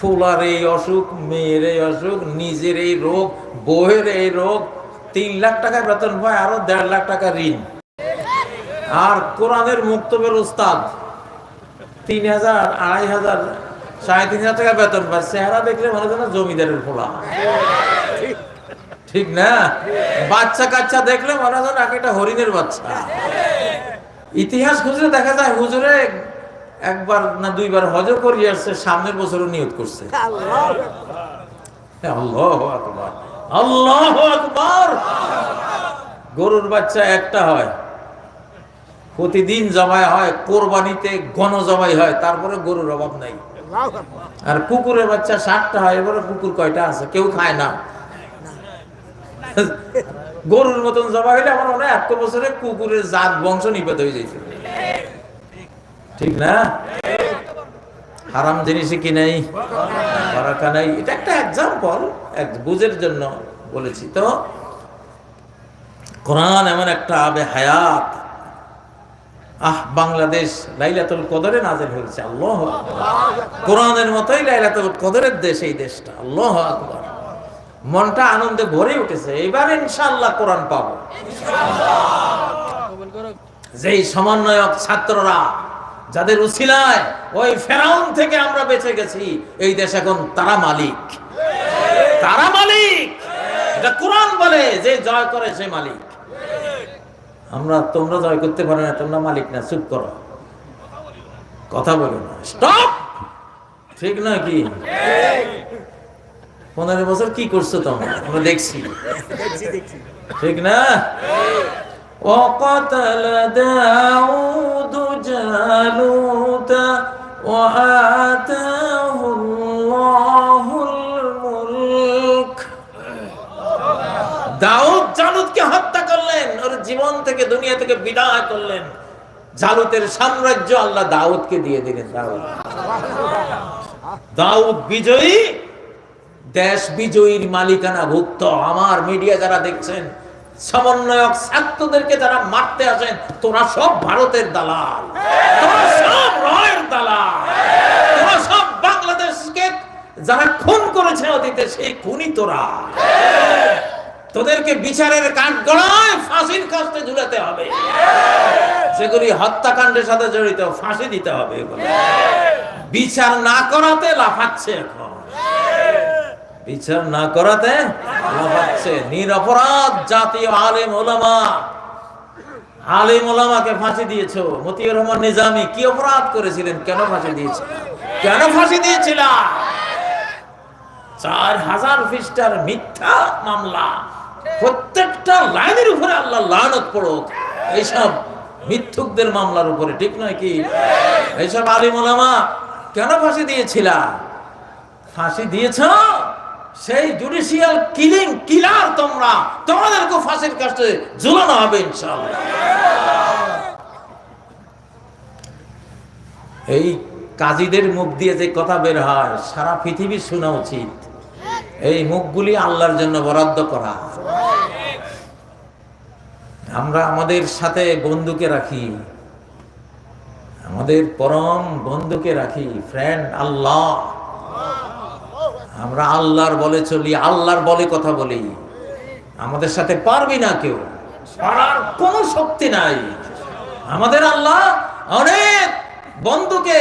Fuller এই অসুখ, মেয়ের এই অসুখ, নিজের এই রোগ, বউয়ের এই রোগ, তিন লাখ টাকা বেতন পায় আরও দেড় লাখ টাকা ঋণ। আর কোরআনের মুক্তবের উস্তাদ, তিন হাজার, আড়াই হাজার, সাড়ে তিন হাজার টাকা বেতন পায়। চেহারা দেখলে মনে হয় জমিদারের ফোলা ঠিক না? বাচ্চা কাচ্চা দেখলে মনে হয় একটা হরিণের বাচ্চা। ইতিহাস খুঁজলে দেখা যায় হুজুরে একবার না দুইবার হজ করিয়ে আসছে সামনের বছরও নিয়োগ করছে। গরুর বাচ্চা একটা হয় প্রতিদিন জবাই হয় কোরবানিতে গণ জমাই হয় তারপরে গরুর অভাব নাই। আর কুকুরের বাচ্চা ষাটটা হয় এবারে কুকুর কয়টা আছে কেউ খায় না। গরুর মতন জবাই হইলে আমার মনে হয় এক বছরে কুকুরের জাত বংশ নিপাত হয়ে যাইছে। ঠিক না? হারাম জিনিসই কি নাই? বারাকা নাই। এটা একটা এক্সাম্পল এক বুঝের জন্য বলেছি। তো কোরআন এমন একটা আবে হায়াত। আহ বাংলাদেশ লাইলাতুল কদরে নাজেল হয়েছে। আল্লাহ কোরআনের মতোই লাইলাতুল কদরের দেশ এই দেশটা। আল্লাহ আকবার। মনটা আনন্দে ভরে উঠেছে। এবার ইনশাআল্লাহ কোরআন পাবো। যেই সমন্বয়ক ছাত্ররা যাদের উছিলায় ওই ফেরাউন থেকে আমরা বেঁচে গেছি এই দেশ এখন তারা মালিক। তারা মালিক। এটা কোরআন বলে যে জয় করে সে মালিক। আমরা তোমরা জয় করতে পারো না তোমরা মালিক না চুপ করো। কথা বলো না। স্টপ! ঠিক না কি? পনেরো বছর কি করছ তোমরা? আমরা দেখছি। ঠিক না? وقتل داود جالوت وآتاه الله الملك দাউদ জালুদকে হত্যা করলেন ওর জীবন থেকে দুনিয়া থেকে বিদায় করলেন জালুতের সাম্রাজ্য আল্লাহ দাউদকে দিয়ে দিলেন দাউদ দাউদ বিজয়ী দেশ বিজয়ীর মালিকানা ভুক্ত আমার মিডিয়া যারা দেখছেন সমন্বয়ক ছাত্রদেরকে যারা মারতে আসেন, তোরা সব ভারতের দালাল। তোরা সব রয়ের দালাল। তোরা সব বাংলাদেশকে যারা খুন করেছে অতীতে, সেই খুনি তোরা। তোদেরকে বিচারের কাঠ গড়ায় ফাঁসির কাস্তে ঝুলাতে হবে। সেগুলি হত্যাকাণ্ডের সাথে জড়িত, ফাঁসি দিতে হবে। বিচার না করাতে লাফাচ্ছে এখন। বিচার না করাতে লাফাচ্ছে নিরপরাধ জাতীয় আলেম ওলামা। আলেম ওলামাকে ফাঁসি দিয়েছ। মতিউর রহমান নিজামী, কি অপরাধ করেছিলেন? কেন ফাঁসি কেন ফাঁসি চার হাজার মামলা। প্রত্যেকটা লাইনের উপরে এইসব মিথ্যুকদের মামলার উপরে, ঠিক নয় কি? এইসব আলিম কেন ফাঁসি দিয়েছিলা? ফাঁসি দিয়েছ? সেই জুডিশিয়াল কিলিং কিলার তোমরা, তোমাদেরকে ফাঁসির কাছে ঝুলানো হবে ইনশাআল্লাহ। এই কাজীদের মুখ দিয়ে যে কথা বের হয়, সারা পৃথিবী শোনা উচিত। এই মুখগুলি আল্লাহর জন্য বরাদ্দ করা। আমরা আমাদের সাথে বন্ধুকে রাখি। আমাদের পরম বন্ধুকে রাখি ফ্রেন্ড আল্লাহ। আমরা আল্লাহর বলে চলি, আল্লাহর বলে কথা বলি। আমাদের সাথে পারবি না কেউ। পারার কোনো শক্তি নাই। আমাদের আল্লাহ অনেক বন্ধুকে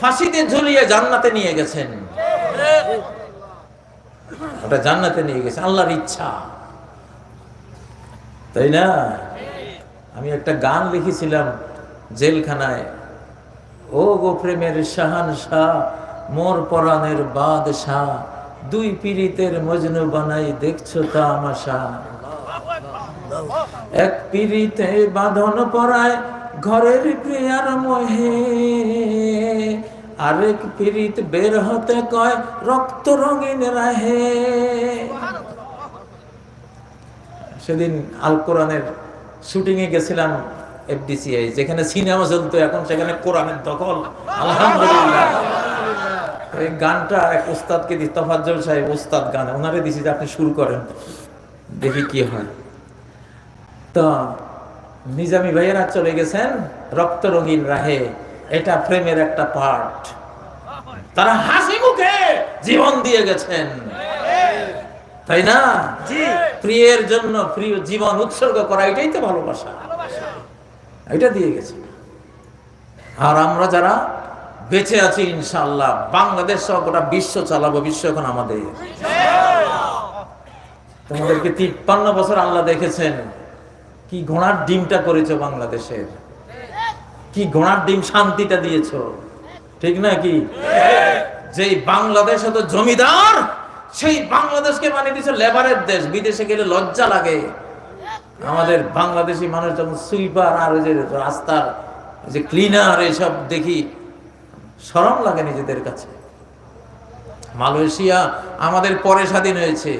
ফাঁসিতে ঝুলিয়ে জান্নাতে নিয়ে গেছেন। ওটা জান্নাতে নিয়ে গেছে, আল্লাহর ইচ্ছা। তাই না? আমি একটা গান লিখেছিলাম জেলখানায়। ও গো প্রেমের শাহান শাহ মোর পরাণের বাদশাহ, দুই পীড়িতের মজনু বানাই দেখছ তা আমাশা এক পীড়িতে বাঁধন পরায় ঘরের প্রিয়ার মহে, আরেক পীড়িত বের হতে কয় রক্ত রঙিন রাহে। সেদিন আল কোরআনের শুটিং এ গেছিলাম এফডিসিআই, যেখানে সিনেমা চলতো, এখন সেখানে কোরআনের দখল। আলহামদুলিল্লাহ। এই গানটা এক উস্তাদকে দি তফাজ্জল সাহেব উস্তাদ গান ওনারে দিছি যে আপনি শুরু করেন দেখি কি হয়। তো নিজামি ভাইয়েরা চলে গেছেন রক্ত রঙিন রাহে এটা প্রেমের একটা পার্ট। তারা হাসি মুখে জীবন দিয়ে গেছেন। তাই না? প্রিয়ের জন্য প্রিয় জীবন উৎসর্গ করা এটাই তো ভালোবাসা। এটা দিয়ে গেছে। আর আমরা যারা বেঁচে আছি ইনশাল্লাহ বাংলাদেশ সহ গোটা বিশ্ব চালাবো, বিশ্ব এখন আমাদের। তোমাদেরকে তিপ্পান্ন বছর আল্লাহ দেখেছেন কি ঘোড়ার ডিমটা করেছ বাংলাদেশের কি ঘোড়ার ডিম শান্তিটা দিয়েছ। ঠিক না কি? যেই বাংলাদেশ হতো জমিদার, সেই বাংলাদেশকে বানিয়ে দিয়েছে লেবারের দেশ। বিদেশে গেলে লজ্জা লাগে। আমাদের বাংলাদেশি মানুষ যখন সুইপার, আর যে রাস্তার যে ক্লিনার, এসব দেখি সরম লাগে নিজেদের কাছে। মালয়েশিয়া আমাদের পরে স্বাধীন হয়েছে।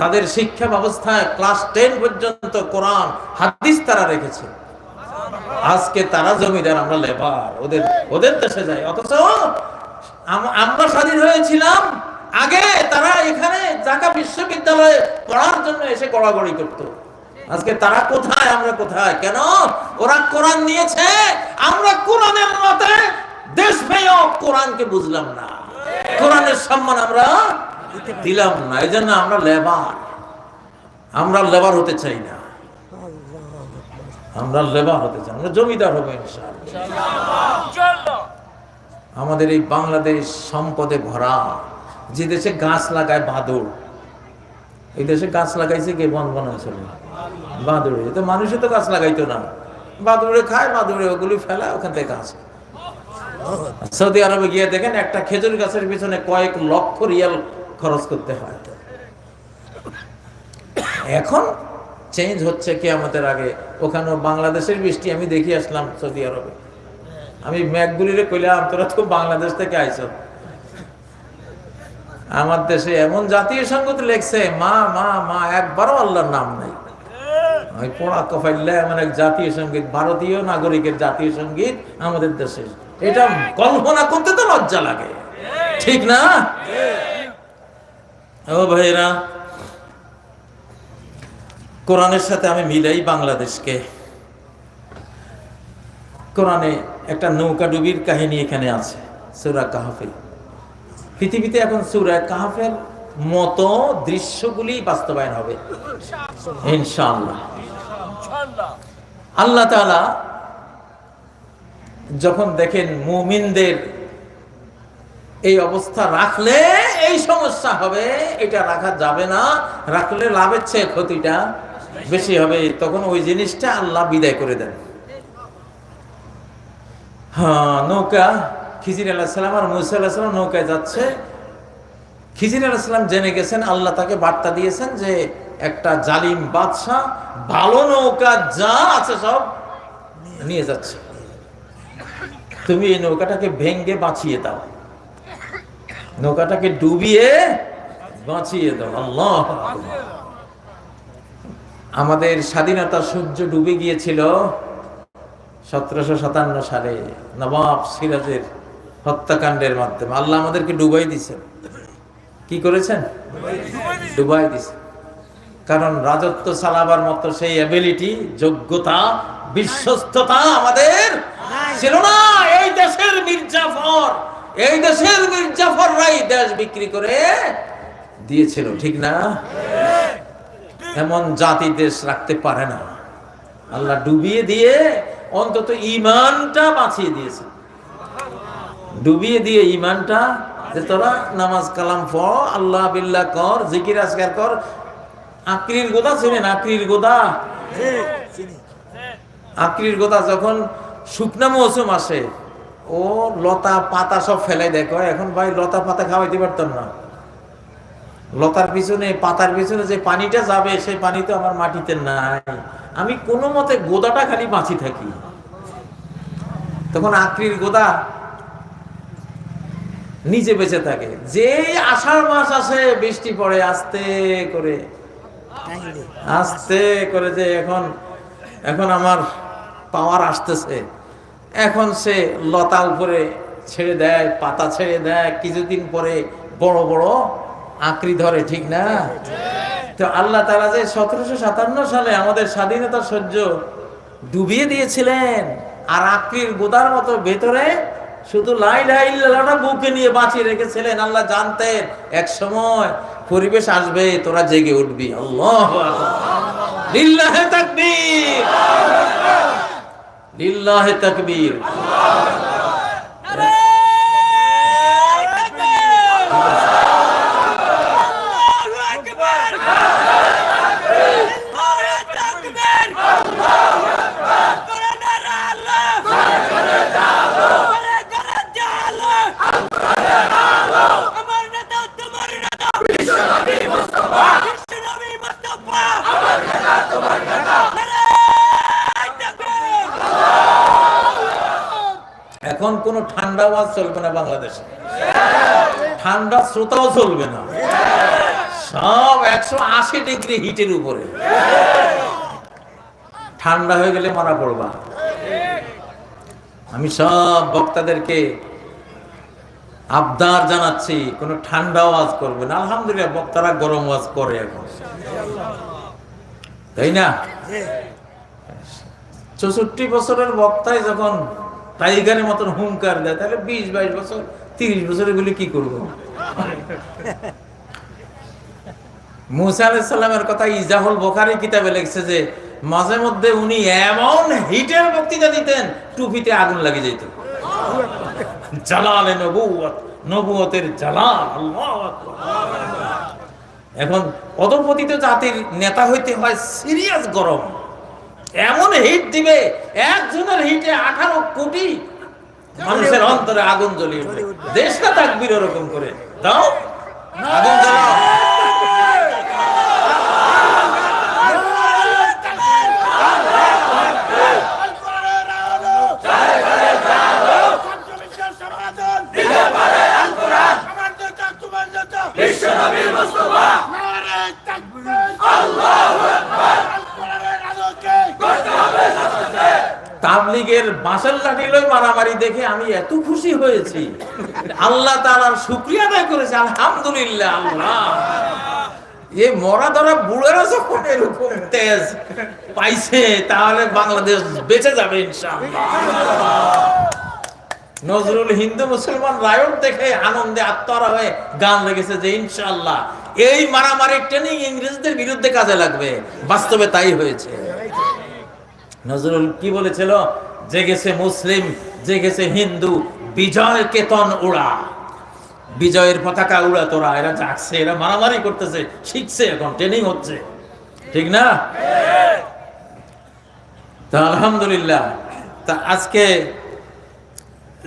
তাদের শিক্ষা ব্যবস্থায় ক্লাস টেন পর্যন্ত কোরআন, হাদিস তারা রেখেছে। আজকে তারা জমিদার, আমরা লেবার। ওদের ওদের দেশে যাই অথচ আমরা স্বাধীন হয়েছিলাম, আগে তারা এখানে ঢাকা বিশ্ববিদ্যালয়ে পড়ার জন্য এসে গড়াগড়ি করতো। আজকে তারা কোথায়, আমরা কোথায়? কেন? ওরা কোরআন নিয়েছে আমরা কোরআনের মতে দেশ পেয়েও কোরআনকে বুঝলাম না। কোরআনের সম্মান আমরা দিলাম না এই জন্য আমরা লেবার। আমরা লেবার হতে চাই না। আমরা লেবার হতে চাই আমরা জমিদার হব আমাদের এই বাংলাদেশ সম্পদে ভরা, যে দেশে গাছ লাগায় বাদুর এই দেশে গাছ লাগাইছে কে? বন বন অঞ্চলে। বাদুড়ে। তো মানুষে তো গাছ লাগাইতো না। বাদুড়ে খায়, বাদুড়ে ওগুলি ফেলায়, ওখান থেকে গাছ সৌদি আরবে গিয়ে দেখেন একটা খেজুর গাছের পিছনে কয়েক লক্ষ রিয়াল খরচ করতে হয়। এখন চেঞ্জ হচ্ছে কি আমাদের আগে। ওখানে বাংলাদেশের বৃষ্টি আমি দেখি আসলাম সৌদি আরবে। আমি ম্যাকগুলিরে কইলাম, তোরা তো বাংলাদেশ থেকে আইছ। আমার দেশে এমন জাতীয় সংগীত লেখছে মা মা মা, একবারও আল্লাহর নাম নাই। ওই পোড়া কফাইল্লা এমন এক জাতীয় সংগীত, ভারতীয় নাগরিকের জাতীয় সংগীত আমাদের দেশে। এটা কল্পনা করতে তো লজ্জা লাগে। ঠিক না? ও ভাইরা কোরআনের সাথে আমি মিলাই বাংলাদেশকে। কোরআনে একটা নৌকা ডুবির কাহিনী এখানে আছে সুরা কাহাফে পৃথিবীতে এখন সুরা কাহাফের মতো দৃশ্যগুলি বাস্তবায়ন হবে। ইনশাআল্লাহ। আল্লাহ তাআলা যখন দেখেন মুমিনদের এই অবস্থা রাখলে এই সমস্যা হবে, এটা রাখা যাবে না, রাখলে লাভের চেয়ে ক্ষতিটা বেশি হবে, তখন ওই জিনিসটা আল্লাহ বিদায় করে দেন। হ্যাঁ নৌকা, খিজির আলাহিসাল্লাম আর মুসা আলাহিসাল্লাম নৌকায় যাচ্ছে। খিজির আলাহিসাল্লাম জেনে গেছেন, আল্লাহ তাকে বার্তা দিয়েছেন যে একটা জালিম বাদশাহ ভালো নৌকা যা আছে সব নিয়ে যাচ্ছে। তুমি এই নৌকাটাকে ভেঙ্গে বাঁচিয়ে দাও। নৌকাটাকে ডুবিয়ে বাঁচিয়ে দাও। আল্লাহ আমাদের স্বাধীনতা সূর্য ডুবে গিয়েছিল সতেরোশো সাতান্ন সালে নবাব সিরাজের হত্যাকাণ্ডের মাধ্যমে। আল্লাহ আমাদেরকে ডুবাই দিছেন কি করেছেন? ডুবাই দিছে কারণ রাজত্ব চালাবার মতো সেই অ্যাবিলিটি যোগ্যতা, বিশ্বস্ততা আমাদের ছিল না এই দেশের মির্জাফর এই দেশের মির্জাফররাই দেশ বিক্রি করে দিয়েছিল ঠিক না? এমন জাতি দেশ রাখতে পারে না। আল্লাহ ডুবিয়ে দিয়ে অন্তত ইমানটা বাঁচিয়ে দিয়েছে। ডুবিয়ে দিয়ে ইমানটা যে তোরা নামাজ কালাম ফ আল্লাহ বিল্লাহ কর জিকির আজকার কর। আকরির গোদা ছিলেন আকরির গোদা? আকরির গোদা যখন শুকনা মৌসুম আসে। ও লতা পাতা সব ফেলে দেখো এখন ভাই লতা পাতা খাওয়াইতে পারতাম না। লতার পিছনে, পাতার পিছনে যে পানিটা যাবে, সেই পানি তো আমার মাটিতে নাই। আমি কোনো মতে গোদাটা খালি বাঁচি থাকি। তখন আকরির গোদা নিচে বেঁচে থাকে। যে আষাঢ় মাস আসে, বৃষ্টি পড়ে, আস্তে করে। আস্তে করে যে এখন এখন আমার পাওয়ার আসতেছে। এখন সে লতা উপরে ছেড়ে দেয়, পাতা ছেড়ে দেয়, কিছুদিন পরে বড় বড় আঁকড়ি ধরে, ঠিক না? তো আল্লাহ তারা যে সতেরোশো সাতান্ন সালে আমাদের স্বাধীনতা সহ্য ডুবিয়ে দিয়েছিলেন, আর আঁকড়ির গোদার মতো ভেতরে শুধু লাই লাইলাটা বুকে নিয়ে বাঁচিয়ে রেখেছিলেন, আল্লাহ জানতেন, এক সময় পরিবেশ আসবে, তোরা জেগে উঠবি, আল্লাহ লিল্লাহে তাকবীর এখন না বাংলাদেশে। ঠান্ডা শ্রোতাও চলবে না। সব একশো আশি ডিগ্রি হিটের উপরে। ঠান্ডা হয়ে গেলে মারা পড়বা। আমি সব বক্তাদেরকে আবদার জানাচ্ছি, কোনো ঠান্ডা আওয়াজ করবে না। আলহামদুলিল্লাহ, বক্তারা গরম আওয়াজ করে এখন। তাই না? চৌষট্টি বছরের বক্তায় যখন টাইগারের মতন হুঙ্কার দেয়, তাহলে বিশ, বাইশ বছর, তিরিশ বছর এগুলি কি করব? কথা ইজাহুল বোখারি কিতাবে লিখছে যে, মাঝে মধ্যে উনি এমন হিটের বক্তৃতা দিতেন, টুপিতে আগুন লাগে যেত। জালালে নবুয়ত নবুয়তের জালাল। এখন অধপতিত জাতির নেতা হইতে হয় সিরিয়াস গরম। এমন হিট দিবে একজনের হিটে আঠারো কোটি মানুষের অন্তরে আগুন জ্বলিয়ে উঠবে। দেশটা থাকবির ওরকম করে। দাও আগুন জ্বালাও। তাবলিগের বাঁশের লাঠি লই মারামারি দেখে আমি এত খুশি হয়েছি। আল্লাহ তাআলার শুকরিয়া আদায় করেছে, আলহামদুলিল্লাহ, আল্লাহ। এ মরা ধরা বুড়েরা যখন এরকম তেজ পাইছে, তাহলে বাংলাদেশ বেঁচে যাবে ইনশাআল্লাহ। নজরুল হিন্দু মুসলমান রায়ট দেখে আনন্দে আত্মহারা হয়ে গান লেগেছে যে ইনশাআল্লাহ, এই মারামারির ট্রেনিং ইংরেজদের বিরুদ্ধে কাজে লাগবে। বাস্তবে তাই হয়েছে। নজরুল কি বলেছিল? জেগেছে মুসলিম, জেগেছে হিন্দু, বিজয় কেতন উড়া। বিজয়ের পতাকা উড়া তোরা, এরা জাগছে, এরা মারামারি করতেছে, শিখছে এখন ট্রেনিং হচ্ছে। ঠিক না? তা আলহামদুলিল্লাহ। তা আজকে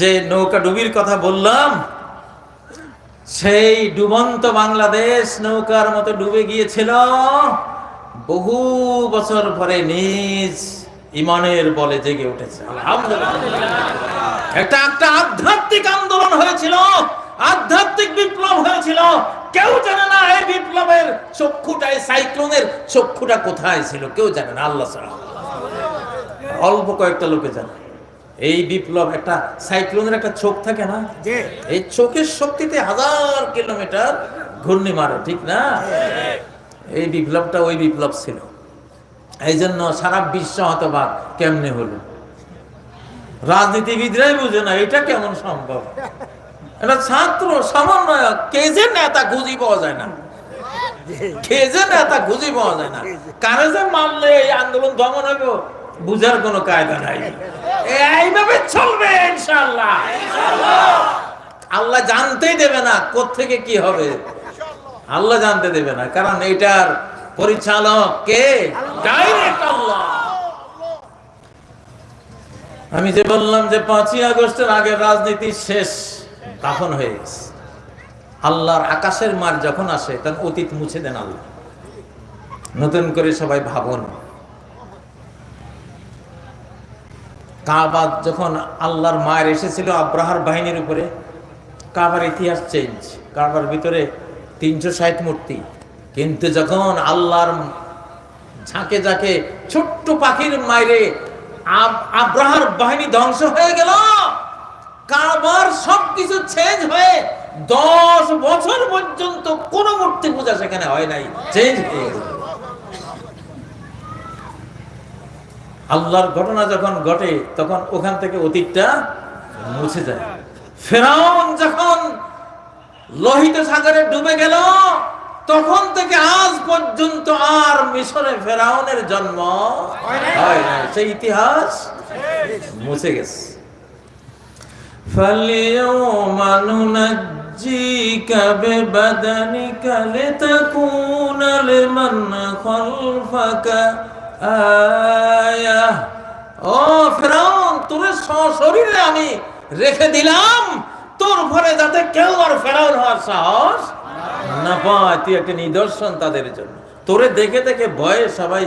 যে নৌকা ডুবির কথা বললাম, সেই ডুবন্ত বাংলাদেশ নৌকার মতো ডুবে গিয়েছিল বহু বছর পরে নিজ ইমানের বলে জেগে উঠেছে। একটা একটা আধ্যাত্মিক আন্দোলন হয়েছিল আধ্যাত্মিক বিপ্লব হয়েছিল। কেউ জানে না এই বিপ্লবের চক্ষুটা এই সাইক্লোনের চক্ষুটা কোথায় ছিল কেউ জানে না আল্লাহ ছাড়া। অল্প কয়েকটা লোকে জানে। এই বিপ্লব একটা সাইক্লোনের একটা চোখ থাকে না? এই চোখের শক্তিতে হাজার কিলোমিটার ঘূর্ণি মারে ঠিক না? এই বিপ্লবটা ওই বিপ্লব ছিল। এই জন্য সারা বিশ্ব হতবাক কেমনে হলো? রাজনীতিবিদরাই বুঝে না, এটা কেমন সম্ভব? এটা ছাত্র, সমন্বয়ক, কে যে নেতা খুঁজি পাওয়া যায় না? কে যে নেতা খুঁজি পাওয়া যায় না? এই আন্দোলন হবে বুঝার কোনো কায়দা নাই। আল্লাহ জানতেই দেবে না কি হবে। আল্লাহ জানতে দেবে না, কারণ এটার পরিচালক কে? আমি যে বললাম যে পাঁচই আগস্টের আগের রাজনীতি শেষ তখন হয়ে গেছে। আল্লাহর আকাশের মার যখন আসে তখন অতীত মুছে দেন আল্লাহ। নতুন করে সবাই ভাবুন। কাবা যখন আল্লাহর মায়ের এসেছিল আব্রাহার বাহিনীর উপরে কাবার ইতিহাস চেঞ্জ কাবার ভিতরে তিনশো ষাট মূর্তি। কিন্তু যখন আল্লাহর ঝাঁকে ঝাঁকে ছোট্ট পাখির মাইরে আব্রাহার বাহিনী ধ্বংস হয়ে গেল কাবার সবকিছু চেঞ্জ হয়ে দশ বছর পর্যন্ত কোন মূর্তি পূজা সেখানে হয় নাই চেঞ্জ হয়ে গেল। আল্লাহর ঘটনা যখন ঘটে, তখন ওখান থেকে অতীতটা মুছে যায়। ফেরাউন যখন লোহিত সাগরে ডুবে গেল তখন থেকে আজ পর্যন্ত আর মিশরে ফেরাউনের জন্ম হয় না সেই ইতিহাস মুছে গেছে فاليوم ننجيك ببدنك لتكون لمن خلفك آية ও ফেরাউন তোর সশরীরে আমি রেখে দিলাম তোর ঘরে যাতে কেউ আর ফেরাউন হওয়ার সাহস না পায় তুই একটা নিদর্শন তাদের জন্য। তোরে দেখে দেখে ভয়ে সবাই